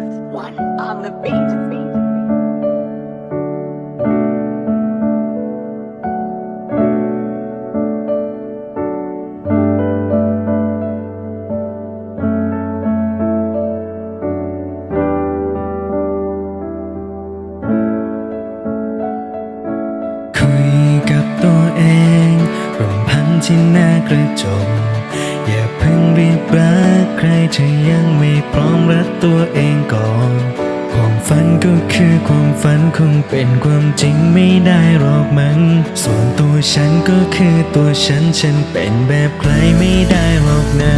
Just one on the beat. beat. กใครถ้ายังไม่พร้อมรักตัวเองก่อน ความฝันก็คือความฝันคงเป็นความจริงไม่ได้หรอกมันส่วนตัวฉันก็คือตัวฉันฉันเป็นแบบใครไม่ได้หรอกนะ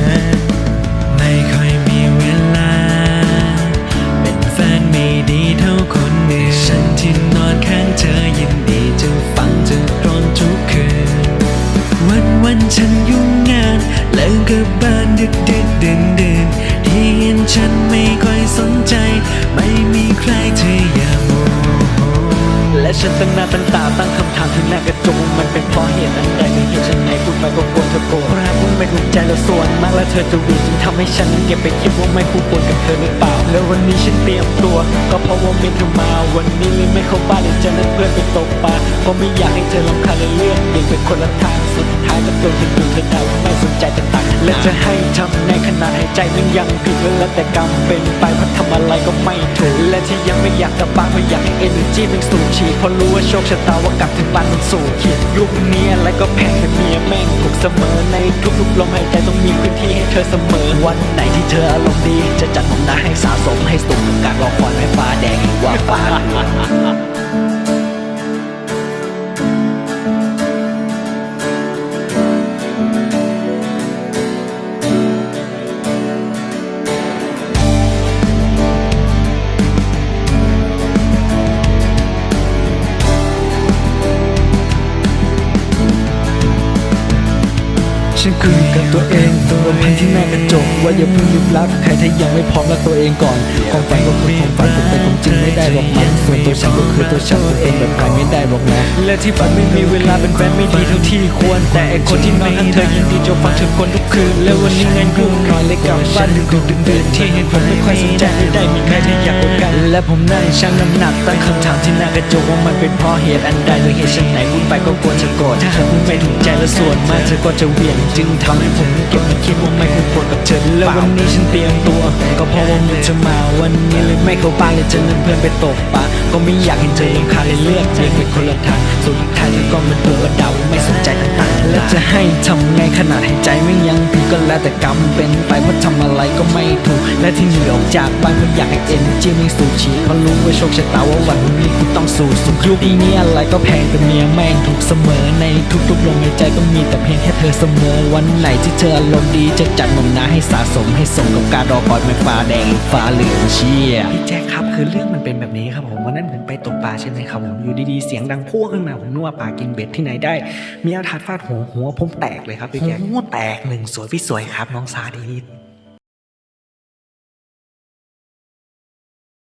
ฉันยุ่งงานแล้วก็บ้านดึกดึกดื่นดื่นที่เห็นฉันไม่ค่อยสนใจ ไม่มีใครเธออย และฉันตั้งหน้าตั้งตาตั้งคำถามที่หน้ากระจกมันเป็นเพราะเหตุอันใดไม่เหตุฉันไหนพูดไปก็กลัวเธอโกรธเพราะหากคุณไม่ถูกใจแล้วส่วนมากแล้วเธอจะวีจึงทำให้ฉันนั้นเก็บไปคิดว่าไม่คู่ควรกับเธอหรือเปล่า แล้ววันนี้ฉันเตรียมตัว ก็เพราะว่าเมนเธอมาวันนี้เลยไม่เข้าบ้านเลยจะนัดเพื่อนไปตกปลาก็ไม่อยากให้เธอรำคาญเลยเลือกเบี่ยงไปคนละทางสุดท้ายก็โดนคนอื่นเธอดาว่าไม่สนใจต่างๆและจะให้ทำ นาดหายใจมันยังผิดแล้วแต่กรรมเป็นไปเพราะทำอะไรก็ไม่ถูกและที่ยังไม่อยากจะบ้านเพราะอยากให้เอเนอร์จีมันสูบฉีดเพราะรู้ว่าโชคชะตาว่ากลับถึงบ้านมันสูงขีดยุคนี้อะไรก็แพงแต่เมียแม่งถูกเสมอในทุกๆลมหายใจต้องมีพื้นที่ให้เธอเสมอวันไหนที่เธออารมณ์ดีจะจัดผมนาให้สะสมให้ส ฉันคุยกับตัวเองตัวลมพันที่หน้ากระจกว่าอย่าเพิ่งรีบรักใครถ้ายังไม่พร้อมรักตัวเองก่อนความฝันก็คือความฝันผมเป็นความจริงไม่ได้หรอกมันส่วนตัวฉันก็คือตัวฉันผมเป็นแบบใครไม่ได้หรอกนะและที่ฝันไม่มีเวลาเป็นแฟนไม่ดีเท่าที่ควร แต่ไอคนที่นอนข้างเธอยินดีจะฟังเธอคนทุกคืนและวันนี้งานยุ่งน้อยเลยกลับบ้านดึกดึกดื่นดื่นที่เห็นผมไม่ค่อยสนใจไม่ได้มีใครที่อยากกดกัน และผมนั่งชั่งน้ำหนักตั้งคำถามที่หน้ากระจกว่ามันเป็นเพราะเหตุอันใดหรือเหตุเช่นไหนพูดไปก็กลัวจะโกรธถ้าหากคุณไม่ถูกใจและส่วนมากเธอก็จะเหวี่ยงจึงทำให้ผมเก็บมาคิดว่าไม่คู่ควรกับเธอแล้ววันนี้ฉันเตรียมตัว ก็เพราะว่ามึงจะมาวันนี้เลยไม่เข้าบ้านเลยจะนัดเพื่อนไปตกปลาก็ไม่อยากเห็นเธอยังคาเลยเลือกเบี่ยงไปคนละทางสุดท้ายเธอก็มาดูกระเดาไจะให้ทำไงขนาดหายใจไม่ยังผิดก็แล้วแต่กรรมเป็นไปเพราะทำอะไรก็ไม่ถูก และที่หนีออกจากบ้านเพราะอยากให้เอ็นจีไม่สูบฉีดเพราะรู้ว่าโชคชะตาว่าวันนี้กูต้องสู่สุขยุคนี้อะไรก็แพงแต่เมียแม่งถูกเสมอในทุกๆลมหายใจก็มีแต่เพียงแค่เธอเสมอ วันไหนที่เธออารมณ์ดีจะจัดหนุนนาให้สะสมให้สมกับการรอคอยไม่ฟ้าแดงฟ้าเหลืองเชี่ยพี่แจ็คครับคือเรื่องมันเป็นแบบนี้ครับผมวันนั้นผมไปตกปลาใช่ไหมครับผมอยู่ดีๆเสียงดังพั่วขึ้นมาผมนึกว่าปลากินเบ็ดที่ไหนได้ มีเอาถาดฟาดหัวหัวัวผมแตกเลยครับพี่แจ๊คหัวแตกหนึ่งสวยพี่สวยครับ น้องซาดี